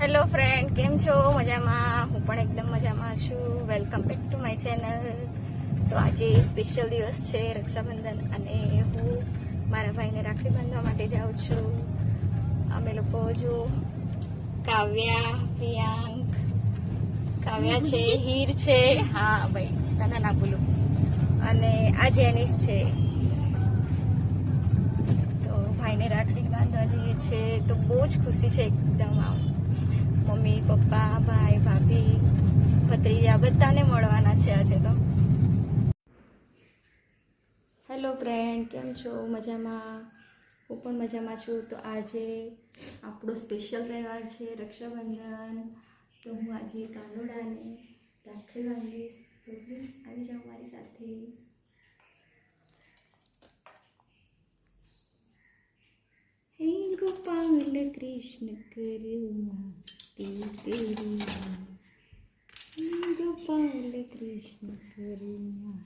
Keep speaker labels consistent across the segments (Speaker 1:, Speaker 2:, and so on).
Speaker 1: Hello friend કેમ છો? મજામાં? હું પણ એકદમ મજામાં છું. Welcome back to my channel તો આજે સ્પેશિયલ દિવસ છે રક્ષાબંધન અને હું મારા ભાઈને રાખડી બાંધવા માટે જાઉં છું. અમે લોકો જો કાવ્યા, પ્રિયાંક, કાવ્યા છે, હીર છે. હા, ભાઈ તને ના ભૂલું. અને આ જેનિસ છે. તો ભાઈને રાખડી બાંધવા જઈએ છે તો બહુ જ ખુશી છે એકદમ આમ. મમ્મી, પપ્પા, ભાઈ, ભાભી, ભત્રીજા બધાને મળવાના છે આજે તો. હેલો ફ્રેન્ડ કેમ છો? મજામાં? હું પણ મજામાં છું. તો આજે આપણો સ્પેશિયલ તહેવાર છે રક્ષાબંધન. તો હું આજે કાનોડાને રાખડી બાંધીશ. તો પ્લીઝ આવી જાઓ મારી સાથે. ગોપાલ, કૃષ્ણ કરુણા. તેરી હે ગોપાલ કૃષ્ણ કરુણા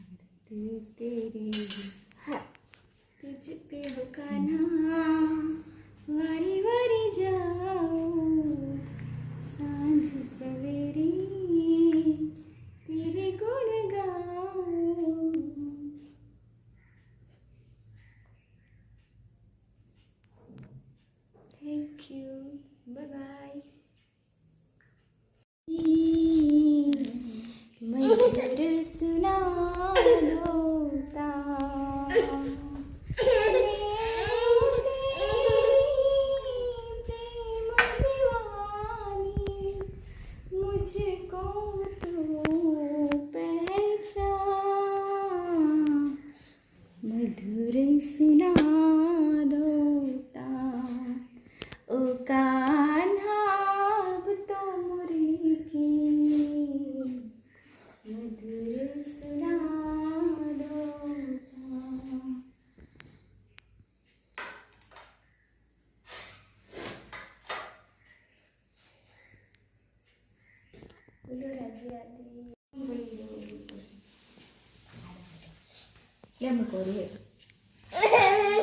Speaker 1: मधुरै सुनादो ओ कान्हाब तो मुरली की मधुर सुनादो बोलो राधे राधे કેમ કરું હે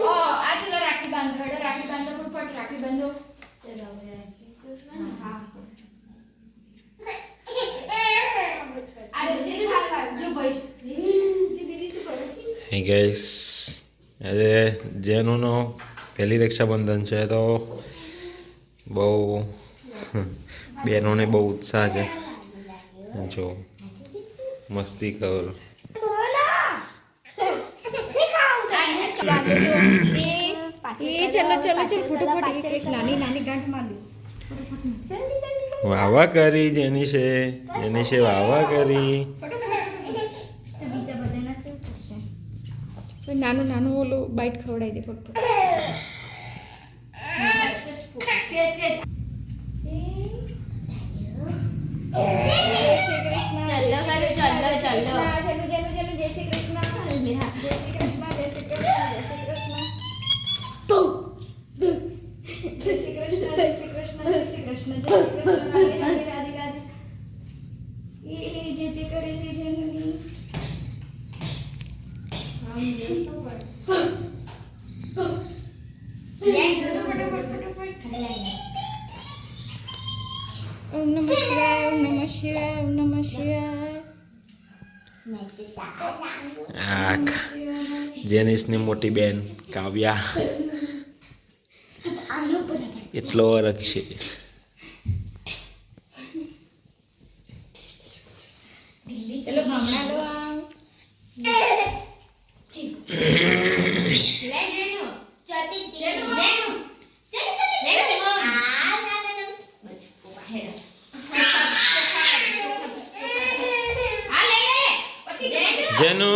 Speaker 1: ઓ આજે રાખી બાંધો એટલે રાખી બાંધો ફટફટ રાખી બાંધો. ચલો હવે હા. આ જે જે હાલ જો ભાઈ. જી દીદી શું કરે?
Speaker 2: હે ગાઈસ આજે જેનુનો પહેલી રક્ષાબંધન છે તો બહુ બહેનોને બહુ ઉત્સાહ છે. જો મસ્તી કર.
Speaker 1: એ ચલો ચલો ચલ ફટાફટ એક એક નાની નાની ગાંઠ માર
Speaker 2: વાવા કરી જેની છે જેની છે વાવા કરી.
Speaker 1: નાનું નાનું ઓલું બાઈટ ખવડાવી દે ફક્ત ઓમ નમઃ શિવાય ઓમ નમઃ શિવાય ઓમ નમઃ શિવાય
Speaker 2: જેનિસની મોટી બેન કાવ્યા. એટલો અરગ છે
Speaker 1: ચલો ભમણા લો આમ
Speaker 2: જેનુ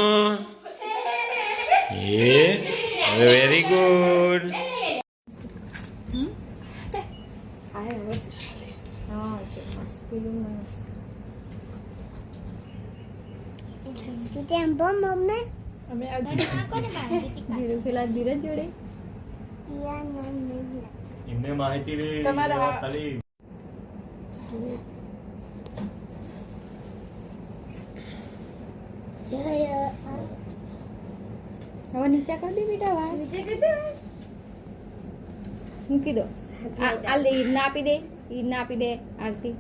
Speaker 2: એ વેરી ગુડ
Speaker 1: હા મસ્ત હા
Speaker 2: ખાલી
Speaker 1: હવે નીચે કરી દે બેટા વાળ મૂકી દો. આ લે ઈદ ના આપી દે ઈદને આપી દે આરતી.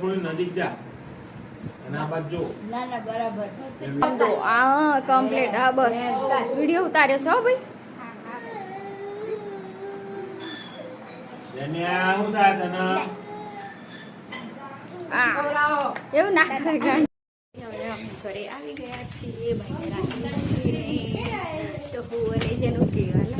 Speaker 2: થોડી નજીક જો.
Speaker 3: ના ના બરાબર.
Speaker 1: તો આ કમ્પ્લીટ હા બસ વીડિયો ઉતાર્યો છો હો ભાઈ?
Speaker 2: એને આ શું થાય તને
Speaker 1: આ એવું ના કરે ગાંડ. હવે અમે ઘરે આવી ગયા છીએ ભાઈને રાખી દીધી. તો હું અને જેનું કેવા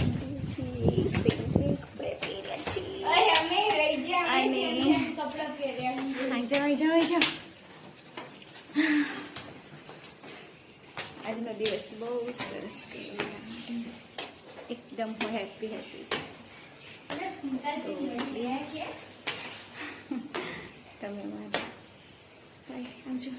Speaker 1: બહુ સરસ માટે એકદમ હું હેપી હતી તમે મારા આવજો